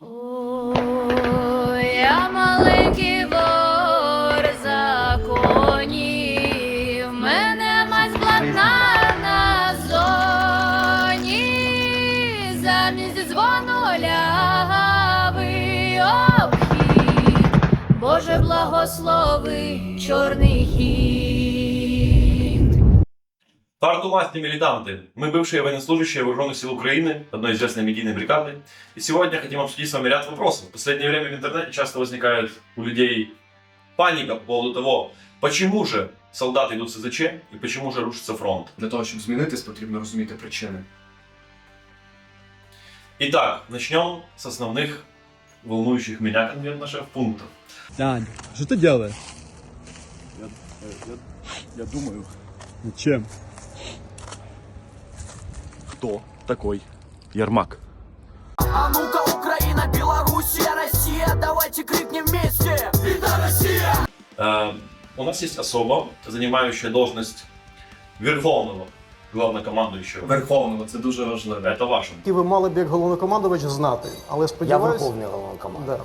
Я маленький вор законів, мене мать на зоні, замість дзвону обхід, Боже благослови чорний хід. Партуласти милитанты. Мы бывшие военнослужащие вооруженных сил Украины, одной известной медийной бригады. И сегодня хотим обсудить с вами ряд вопросов. В последнее время в интернете часто возникает у людей паника по поводу того, почему же солдаты идут в СЗЧ и почему же рушится фронт. Для того, щоб змінитись, потрібно розуміти причини. Итак, начнем с основных волнующих меня конкретно шеф пунктов. Дядя, что ты делаешь? Я, я, я думаю, Чем? кто такой Ермак? А ну-ка, Украина, Белоруссия, Россия, давайте крикнем вместе! Это Россия! Э, у нас есть особа, занимающая должность верховного главнокомандующего. Верховного, це дуже важливо. Это ваше. які ви мали б як головнокомандувач знати. Але Я сподіваюся, верховний головнокомандувач.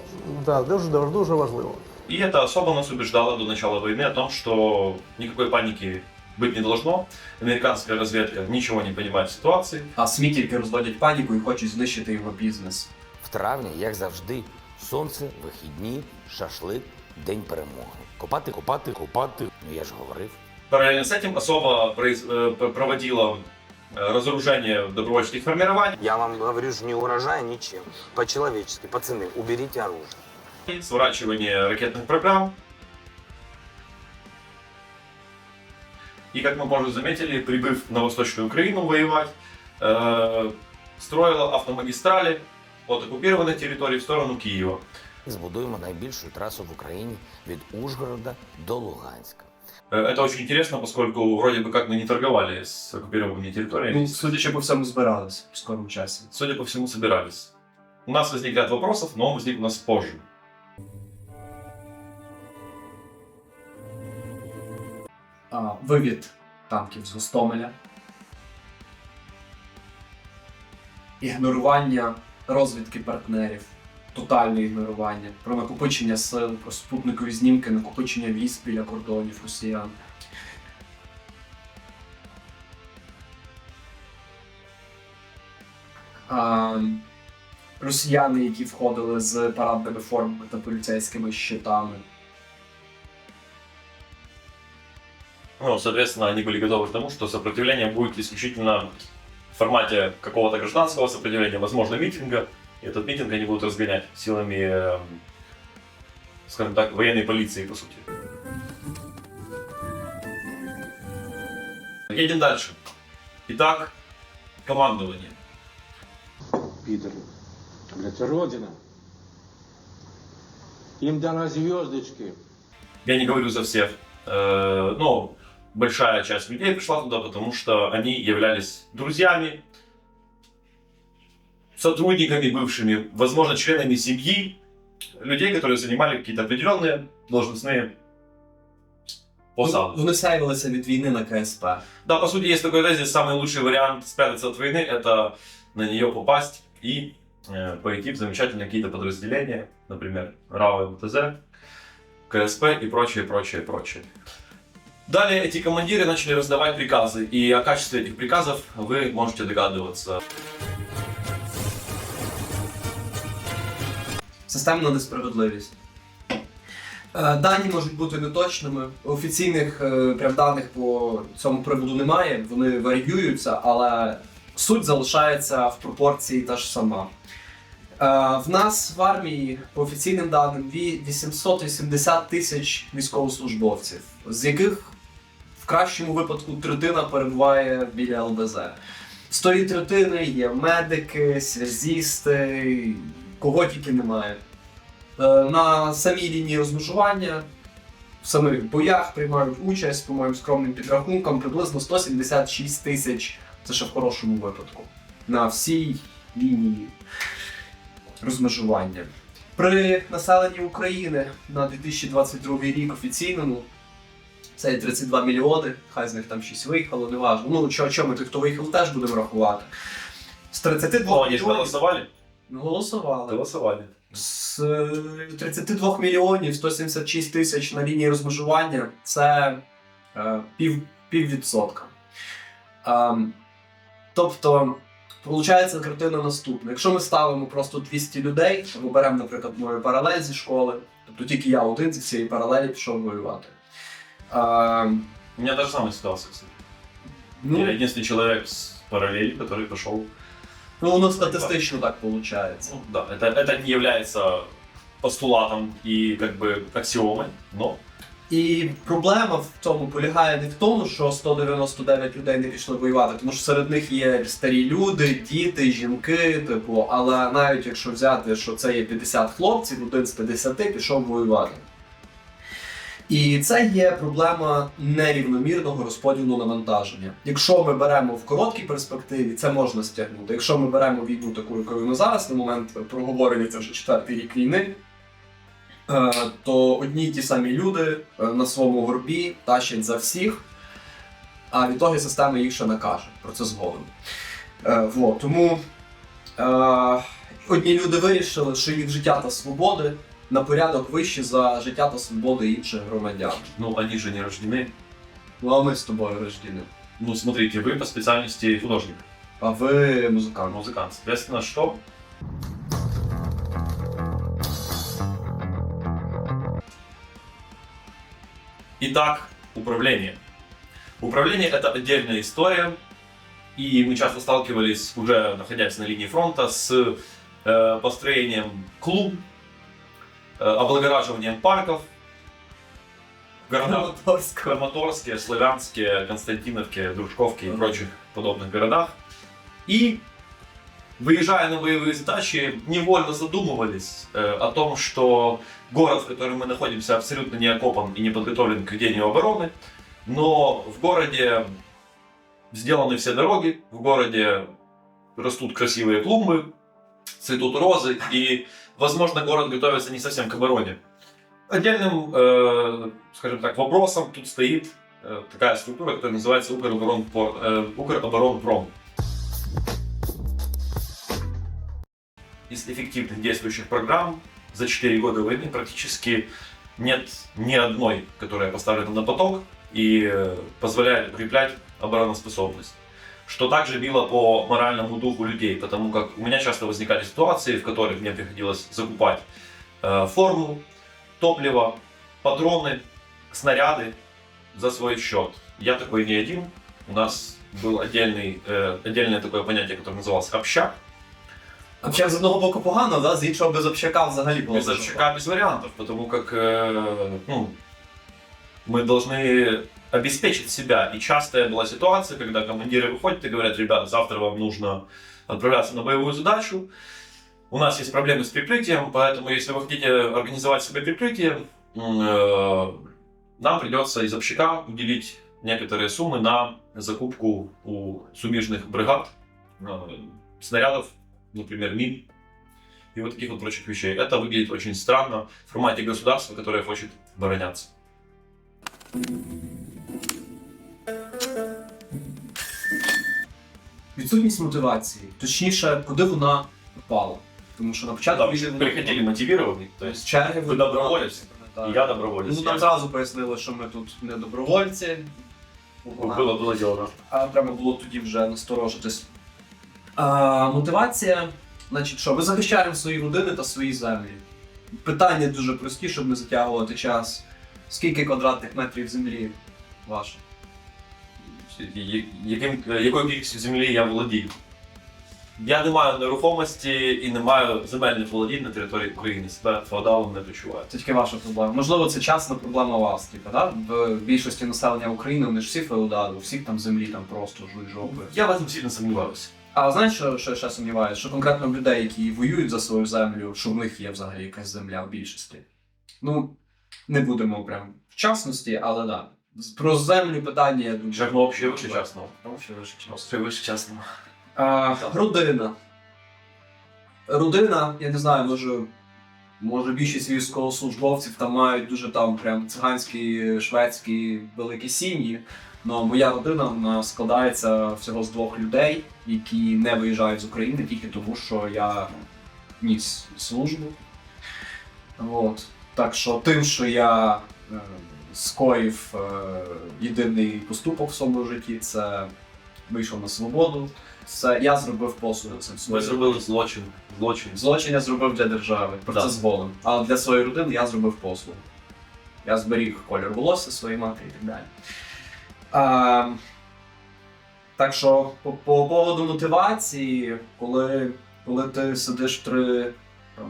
да, да, дуже, дуже, дуже важливо. И эта особа нас убеждала до начала войны о том, что никакой паники быть не должно. Американская разведка ничего не понимает в ситуации. А СМІ тільки розводять паніку і хочуть знищити його бізнес. В травні, як завжди, сонце, вихідні, шашлик, день перемоги. Копати, копати, копати. Ну я ж говорив. Параллельно с этим особа произ- э, п- проводила э, разоружение добровольческих формирований, Я вам говорю ж не урожая ничем. По-человечески, пацаны, уберите оружие. сворачивание ракетных программ. И, как мы позже заметили, прибыв на Восточную Украину воевать, э, строила автомагистрали от оккупированной территории в сторону Киева. Збудуємо найбільшу трасу в Україні від Ужгорода до Луганська. Э, Это очень интересно, поскольку вроде бы как мы не торговали с оккупированными территориями. Ну, судячи по всьому, збирались в скорому часі. Судя по всему, собирались. У нас возник ряд вопросов, но он возник у нас позже. Вивід танків з Гостомеля. Ігнорування розвідки партнерів, тотальне ігнорування, про накопичення сил, про спутникові знімки, накопичення військ біля кордонів росіян. Росіяни, які входили з парадними формами та поліцейськими щитами. Ну, соответственно, они были готовы к тому, что сопротивление будет исключительно в формате какого-то гражданского сопротивления, возможно, митинга. И этот митинг они будут разгонять силами, э, скажем так, военной полиции, по сути. Едем дальше. Итак, командование. Пидоры. Блять, Родина. Им дана звездочки. Я не говорю за всех, э, но большая часть людей пришла туда, потому что они являлись друзьями, сотрудниками бывшими, возможно, членами семьи, людей, которые занимали какие-то определенные должностные посады. Вони сяювалися від війни на КСП. Да, по сути, есть такой тезис, самый лучший вариант спрятаться от войны, это на нее попасть и э, пойти в замечательные какие-то подразделения, например, РАО МТЗ, КСП и прочее, прочее, прочее. Далее эти командиры начали раздавать приказы, и о качестве этих приказов вы можете догадываться. Системна несправедливість. Е, Дані можуть бути неточними. Офіційних е, прям даних по цьому приводу немає, вони варіюються, але суть залишається в пропорції та ж сама. Е, В нас в армії, по офіційним даним, ві- 880 тисяч військовослужбовців, з яких в кращому випадку третина перебуває біля ЛБЗ. З тої третини є медики, связісти, кого тільки немає. Е, На самій лінії розмежування в самих боях приймають участь, по моїм скромним підрахункам, приблизно 176 тисяч. Це ще в хорошому випадку. На всій лінії розмежування. При населенні України на 2022 рік офіційному це 32 мільйони, хай з них там 6 виїхало, неважно. Ну, що, що ми тих, хто виїхав, теж будемо рахувати. З 32 Ну, они же мільйонів голосовали. Голосували. Голосовали. З е, 32 мільйонів 176 тисяч на лінії розмежування це е, пів, піввідсотка. Ем, тобто, виходить картина наступна. Якщо ми ставимо просто 200 людей, ми беремо, наприклад, мою паралель зі школи, тобто тільки я один зі цієї паралелі пішов воювати. Ем, У меня та же самая ситуация, кстати. ну, Я единственный человек с параллели, который пошел. ну, воно статистично так виходить. Ну, да, это, это не является постулатом и как бы аксиомой, но І проблема в тому полягає не в тому, що 199 людей не пішли воювати, тому що серед них є старі люди, діти, жінки, типу, але навіть якщо взяти, що це є 50 хлопців, один з 50 пішов воювати. І це є проблема нерівномірного розподілу навантаження. Якщо ми беремо в короткій перспективі, це можна стягнути. Якщо ми беремо війну таку, якою ми зараз на момент проговорення, це вже четвертий рік війни, е, то одні й ті самі люди е, на своєму горбі тащать за всіх, а відтоді система їх ще накаже. Про це згодом. Е. Тому одні люди вирішили, що їх життя та свободи на порядок вищі за життя та свободи інших громадян. ну, они же не рождены. Ну а ми з тобою рождені. Ну, смотрите, вы по специальности художник, А ви музикант. музыкант. Соответственно, что? Итак, управление. Управление это отдельная история, и мы часто сталкивались, уже находясь на линии фронта, с э, построением клуб, э, облагораживанием парков, городах Краматорске, Славянске, Константиновке, Дружковке и прочих подобных городах. И выезжая на боевые задачи, невольно задумывались э, о том, что город, в котором мы находимся, абсолютно не окопан и не подготовлен к ведению обороны, но в городе сделаны все дороги, в городе растут красивые клумбы, цветут розы, и, возможно, город готовится не совсем к обороне. Отдельным, э, скажем так, вопросом тут стоит э, такая структура, которая называется Укроборонпор- э, Укроборонпром. Из эффективных действующих программ за 4 года войны практически нет ни одной, которая поставлена на поток и э, позволяет укреплять обороноспособность. Что также било по моральному духу людей, потому как у меня часто возникали ситуации, в которых мне приходилось закупать э, форму, топливо, патроны, снаряды за свой счет. Я такой не один. У нас был отдельный, э, отдельное такое понятие, которое называлось общак. Общак з одного боку погано, да? з іншого без общака взагалі було. Без общака, без вариантов, потому как э, ну, мы должны обеспечить себя. И частая была ситуация, когда командиры выходят и говорят, ребята, завтра вам нужно отправляться на боевую задачу. У нас есть проблемы с прикрытием, поэтому если вы хотите организовать себе прикрытие, э, нам придется из общака уделить некоторые суммы на закупку у сумежных бригад э, снарядов, например, мин и вот таких вот прочих вещей. Это выглядит очень странно в формате государства, которое хочет обороняться. Відсутність мотивації. Точніше, куди вона впала. Тому що на початку Да, війни вы вона приходили мотивированные, то То есть есть черги ви доброволець? Так. и я доброволец. Ну нам зразу пояснили, що ми тут не добровольці. Было, было дело, да. А треба було тоді вже насторожитись. А, мотивація, значить, що? Ми захищаємо свої родини та свої землі. Питання дуже прості, щоб не затягувати час. Скільки квадратних метрів землі ваше? Яким, якою кількістю землі я володію? Я не маю нерухомості і не маю земельних володінь на території України. Себе феодалом не почуваю. Це тільки ваша проблема. Можливо, це частна проблема вас, типу, да? В більшості населення України вони ж всі феодали, у всіх там землі там просто жуй жопи. Я в этом сильно сомневаюся. А знаєш, що, що я ще сумніваюся? Що конкретно в людей, які воюють за свою землю, що в них є взагалі якась земля в більшості. Ну, не будемо прям в частності, але да. Про землю питання, я думаю. Жирно обще выше частного. Вообще вище частного. Все выше частного. А, родина. Родина, я не знаю, може, може більшість військовослужбовців там мають дуже там прям циганські, шведські великі сім'ї. Но моя родина вона складається всього з двох людей, які не виїжджають з України тільки тому, що я ніс службу. От. Так що тим, що я е, скоїв е, єдиний поступок в своєму житті, це вийшов на свободу. Це я зробив послугу цим своїм. зробили злочин. Злочин. Злочин я зробив для держави, про це згодом. А для своєї родини я зробив послугу. Я зберіг колір волосся своєї матері і так далі. А, так що, по, по поводу мотивації, коли, коли ти сидиш три,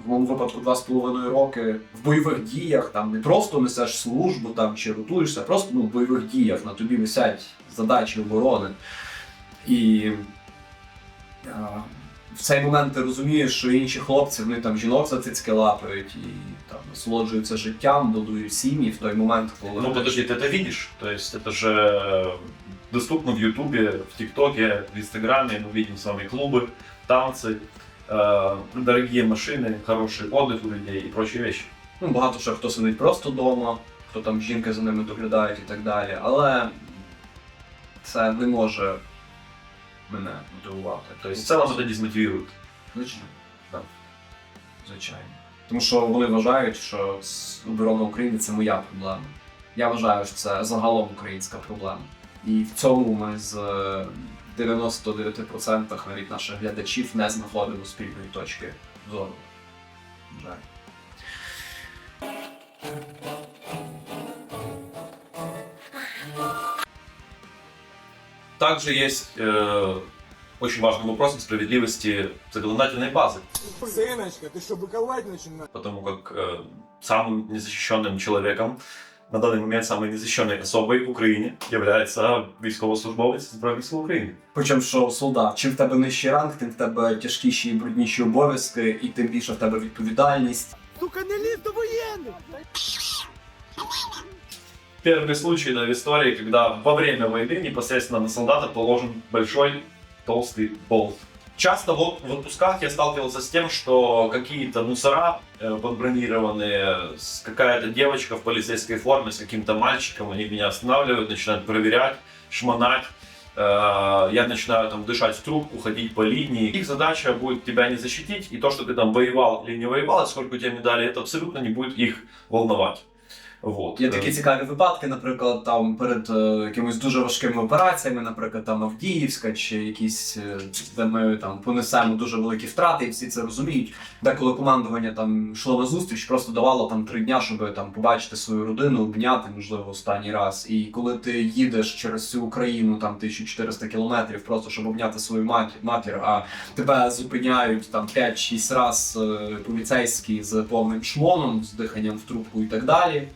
в моєму випадку два з половиною роки в бойових діях, там не просто несеш службу там, чи ротуєшся, а просто ну, в бойових діях на тобі висять задачі оборони. І а, в цей момент ти розумієш, що інші хлопці вони там жінок за цицьки лапають і там насолоджуються життям, будують сім'ї в той момент, коли Ну подожди, ты это видишь? То есть это же э, доступно в Ютубе, в ТикТоке, в Инстаграме. Мы видим с вами клубы, танцы, э, дорогие машины, хороший отдых у людей и прочие вещи. ну, багато ще хто сидить просто вдома, хто там жінки за ними доглядають і так далі. Але це не може мене мотивувати. То есть в целом это дезмотивирует. Звичайно. Так. Звичайно. Тому що вони вважають, що с- оборона України це моя проблема. Я вважаю, що це загалом українська проблема. І в цьому ми з е, 99% навіть наших глядачів не знаходимо спільної точки зору. На Жаль. Также есть э, очень важный вопрос о справедливости законодательной базы. Сыночка, ты что, быковать начинаешь? потому как э, самым незащищенным человеком на данный момент самой незащищенной особой в Украине является військовослужбовець Збройних сил України. Причому, що солдат, чим в тебе нижчий ранг, тим в тебе тяжкіші і брудніші обов'язки, і тим більше в тебе відповідальність. Сука, не лезь до военных! Первый случай да, в истории, когда во время войны непосредственно на солдата положен большой толстый болт. Часто вот в отпусках я сталкивался с тем, что какие-то мусора э, подбронированные, какая-то девочка в полицейской форме с каким-то мальчиком, они меня останавливают, начинают проверять, шмонать. Э, Я начинаю там дышать в трубку, ходить по линии. Их задача будет тебя не защитить, и то, что ты там воевал или не воевал, и сколько у тебя медалей, это абсолютно не будет их волновать. Вот. Є такі цікаві випадки, наприклад, там перед е, якимись дуже важкими операціями, наприклад, там Авдіївська чи якісь, е, де ми там понесемо дуже великі втрати, і всі це розуміють. Деколи командування там йшло на зустріч, просто давало там три дня, щоб там побачити свою родину, обняти, можливо, останній раз. І коли ти їдеш через всю Україну, там 1400 кілометрів, просто щоб обняти свою матір, матір а тебе зупиняють там 5-6 раз е, поліцейські з повним шмоном, з диханням в трубку і так далі.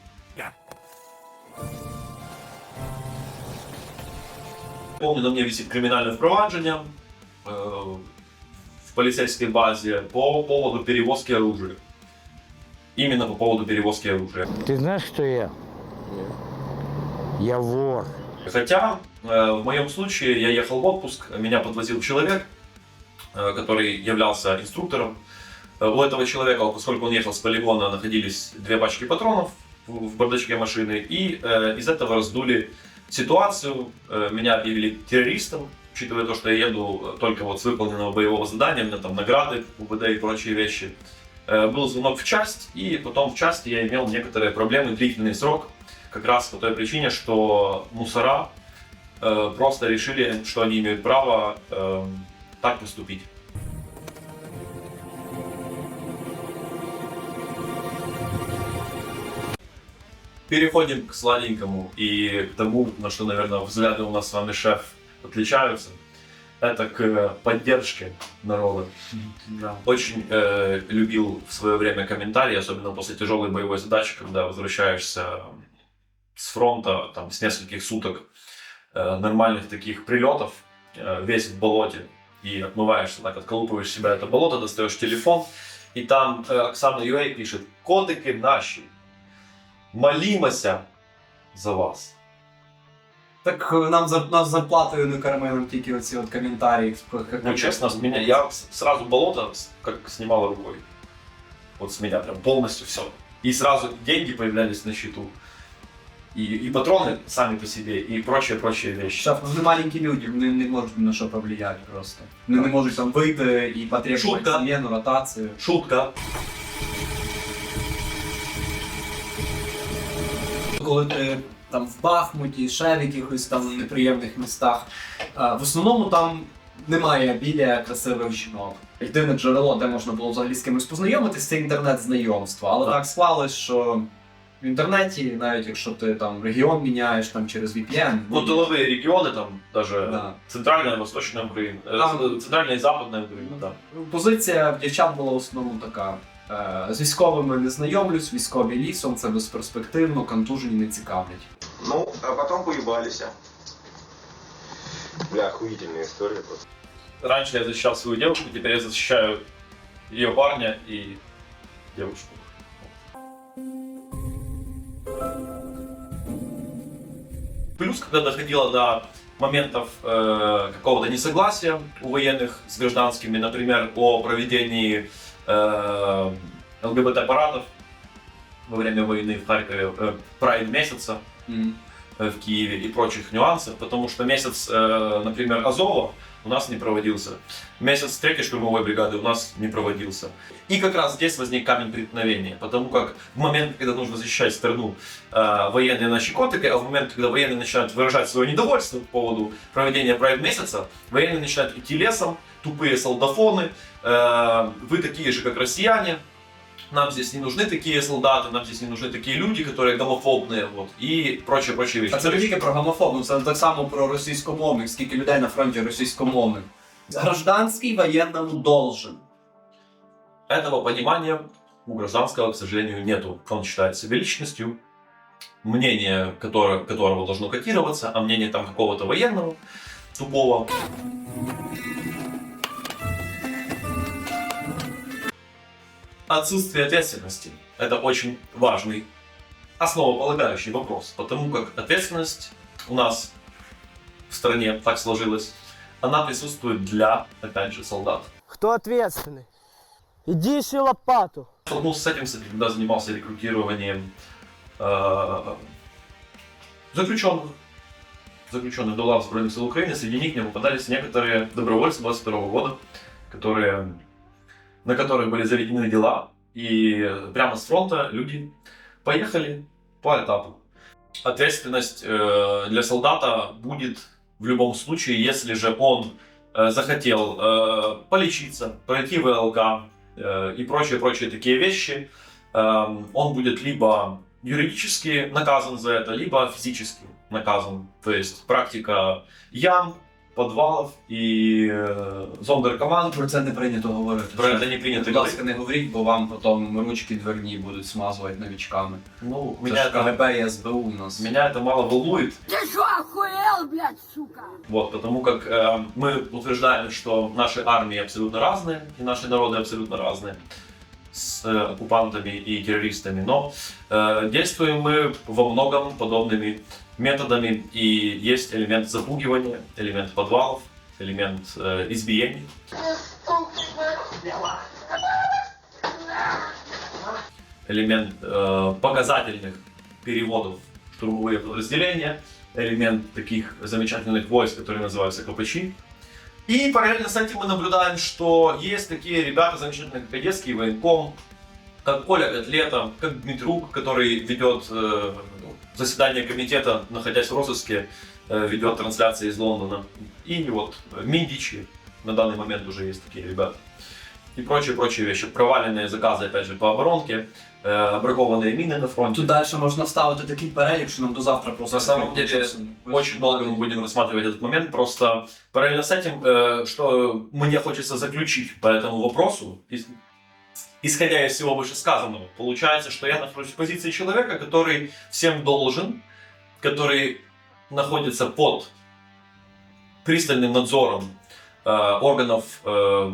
Помню, на мне висит криминальное впровадження э, в полицейской базе по поводу перевозки оружия. Именно по поводу перевозки оружия. Ты знаешь, кто я? Я вор. Хотя э, в моем случае я ехал в отпуск, меня подвозил человек, э, который являлся инструктором. У этого человека, поскольку он ехал с полигона, находились две пачки патронов в бардачке машины, и э, из этого раздули ситуацию. Э, Меня объявили террористом, учитывая то, что я еду только вот с выполненного боевого задания, у меня там награды, УБД и прочие вещи. Э, Был звонок в часть, и потом в части я имел некоторые проблемы, длительный срок, как раз по той причине, что мусора э, просто решили, что они имеют право э, так поступить. Переходим к сладенькому и к тому, на что, наверное, взгляды у нас с вами, шеф, отличаются. Это к э, поддержке народа. Очень э, любил в свое время комментарии, особенно после тяжелой боевой задачи, когда возвращаешься с фронта, там, с нескольких суток э, нормальных таких прилетов, э, весь в болоте, и отмываешься, так, отколупываешь себя это болото, достаешь телефон, и там э, Оксана Юэй пишет «Котики наши, молимося за вас». Так е, нам за нас зарплатою не кормили тільки оці от коментарі. Ну, честно, с меня, я с- сразу болото с- как снимала рукой. Вот с меня прям полностью все. И сразу деньги появлялись на счету. и, и патроны сами по себе, и прочие-прочие вещи. Шеф, ну вони маленькі люди, вони не можуть ні на що повлияти просто. Вони не можуть там вийти і потребувати Шутка. зміну, ротацію. Шутка. Коли ти там в Бахмуті, ще в якихось там неприємних містах, а, в основному там немає біля красивих жінок. Єдине джерело, де можна було взагалі з кимось познайомитись, це інтернет-знайомство. Але Так. так склалось, що в інтернеті, навіть якщо ти там регіон міняєш там через VPN, Ну, тыловые регионы, там даже Да. центральная, восточная Украина, э, Там- центральная и западная Украина, да. Позиція в дівчат була в основному така. е, З військовими не знайомлюсь, військові лісом, це безперспективно, контужені не цікавлять. Ну, а потом поебались. Бля, охуительная история просто. Раньше я защищал свою девушку, теперь я защищаю ее парня и девушку. Плюс, когда доходило до моментов э, какого-то несогласия у военных с гражданскими, например, о проведении э, ЛГБТ-парадов во время войны в Харькове, э, прайд месяца М. э, в Киеве и прочих нюансов, потому что месяц, э, например, Азова у нас не проводился, месяц третьей штурмовой бригады у нас не проводился. И как раз здесь возник камень преткновения, потому как в момент, когда нужно защищать страну, э, военные на щекотыке, а в момент, когда военные начинают выражать свое недовольство по поводу проведения прайд месяца, военные начинают идти лесом, тупые солдафоны, э, вы такие же, как россияне, нам здесь не нужны такие солдаты, нам здесь не нужны такие люди, которые гомофобные, вот, и прочие-прочие вещи. А це не тільки про гомофобну, це так само про російськомовних, скільки людей на фронті російськомовних. Гражданський воєнному должен. Этого понимания у гражданского, к сожалению, нету. Он считает себя личностью, мнение которое, которого должно котироваться, а мнение там какого-то военного, тупого. Отсутствие ответственности – это очень важный, основополагающий вопрос, потому как ответственность у нас в стране так сложилась, она присутствует для, опять же, солдат. Хто ответственний? Іди ще лопату. столкнулся с этим, кстати, когда занимался рекрутированием э, заключенных, заключенных до лав Збройных сил Украины. Среди них мне попадались некоторые добровольцы 22 года, которые, на которых были заведены дела, и прямо с фронта люди поехали по этапу. Ответственность э, для солдата будет в любом случае, если же он э, захотел э, полечиться, пройти ВЛК, э, и прочие-прочие такие вещи, эм, он будет либо юридически наказан за это, либо физически наказан. То есть практика ям, подвалов и э, зондеркоманд. Про це не прийнято говорити. Про это не принято Будь ласка, не говоріть, бо вам потім ручки дверні будуть смазувати новичками. Ну, Це меня ж это, КГБ і СБУ у нас. меня это мало волнует, Ты что, охуел, блядь, сука? вот, потому как э, мы утверждаем, что наши армии абсолютно разные, и наши народы абсолютно разные с э, оккупантами и террористами, но э, действуем мы во многом подобными методами, и есть элемент запугивания, элемент подвалов, элемент э, избиений. Элемент э, показательных переводов в штурмовые подразделения, элемент таких замечательных войск, которые называются КПЧ. И параллельно с этим мы наблюдаем, что есть такие ребята замечательные, как Одесский военком, как Коля Котлета, как Дмитрук, который ведет э, заседание комитета, находясь в розыске, э, ведет трансляции из Лондона. И вот э, Миндичи, на данный момент уже есть такие ребята. И прочие-прочие вещи. Проваленные заказы, опять же, по оборонке, э, бракованные мины на фронте. Тут далі можна ставити такий перелік, що нам до завтра просто На самом деле, Очень долго мы будем рассматривать этот момент, просто параллельно с этим, что мне хочется заключить по этому вопросу, исходя из всего вышесказанного, получается, что я нахожусь в позиции человека, который всем должен, который находится под пристальным надзором э, органов э,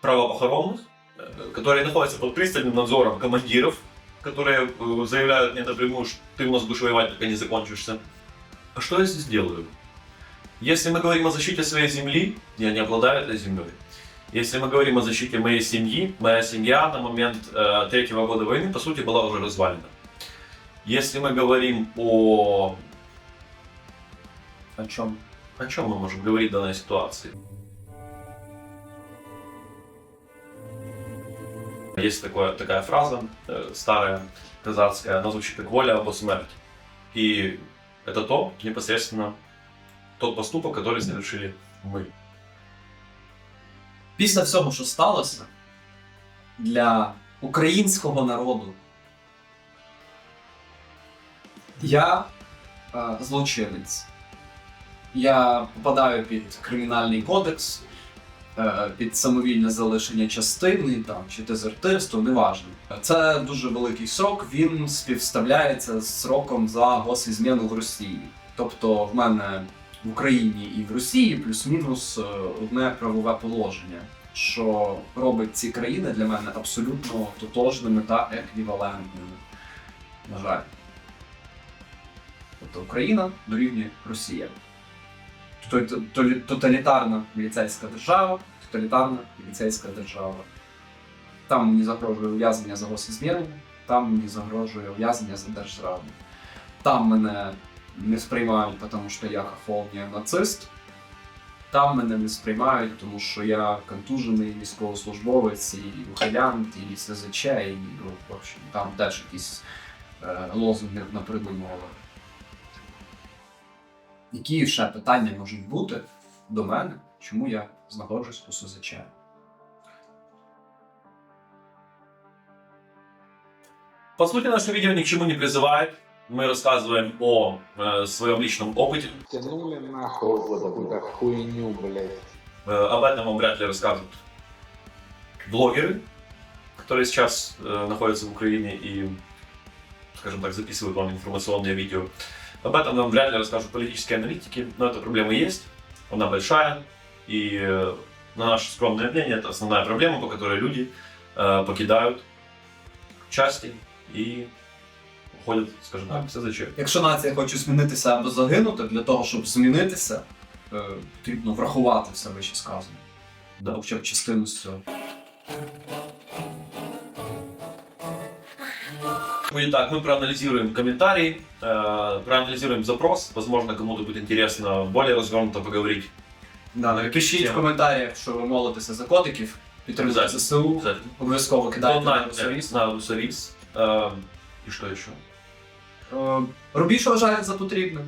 правоохранных, э, которые находятся под пристальным надзором командиров, которые э, заявляют мне напрямую, что ты у нас будешь воевать, пока не закончишься. А что я здесь делаю? Если мы говорим о защите своей земли, я не обладаю этой землей. Если мы говорим о защите моей семьи, моя семья на момент э, третьего года войны, по сути, была уже развалена. Если мы говорим о... О чому? О чем мы можем говорить в данной ситуации? Есть такое, такая фраза э, старая, казацкая, она звучит как воля або смерть. И это то, непосредственно, тот поступок, который совершили мы. Після всього, що сталося для українського народу, я е, злочинець. Я попадаю під кримінальний кодекс, е, під самовільне залишення частини там, чи дезертирство, неважно. Це дуже великий срок, він співставляється з сроком за госізміну в Росії. Тобто в мене в Україні і в Росії плюс-мінус е, одне правове положення, що робить ці країни для мене абсолютно тотожними та еквівалентними. На жаль. Тобто Україна дорівнює Росія. Тоталітарна міліцейська держава, тоталітарна міліцейська держава. Там мені загрожує ув'язнення за госізміну, там мені загрожує ув'язнення за держзраду. Там мене не сприймають, тому що я хохол, не нацист. Там мене не сприймають, тому що я контужений військовослужбовець, і ухилянт, і СЗЧ, і ну, в общем, там теж якісь е, лозунги напридумували. Які ще питання можуть бути до мене, чому я знаходжусь у СЗЧ? По сути, наше видео ни к чему не призывает. Мы рассказываем о э, своем личном опыте. Тянули нахуй вот какую-то хуйню, блядь. Э, об этом вам вряд ли расскажут блогеры, которые сейчас э, находятся в Украине и, скажем так, записывают вам информационные видео. Об этом вам вряд ли расскажут политические аналитики, но эта проблема есть, она большая, и э, на наше скромное мнение это основная проблема, по которой люди э, покидают части и уходят, скажем так, в СЗЧ. Якщо нація хоче змінитися або загинути, для того, щоб змінитися, е, потрібно врахувати все вище сказане. Да. Хоча б частину з цього. Будет так, мы проанализируем комментарии, э, проанализируем запрос, возможно, кому-то будет интересно более развернуто поговорить. Да, На пишіть якісь в коментарях, що ви молитеся за котиків, підтримуйте Обязательно. ЗСУ, Обязательно. обов'язково кидайте на Донатьте русоріс. на Русорис. Э, и что еще? Е, Робіть, що вважаєте за потрібне.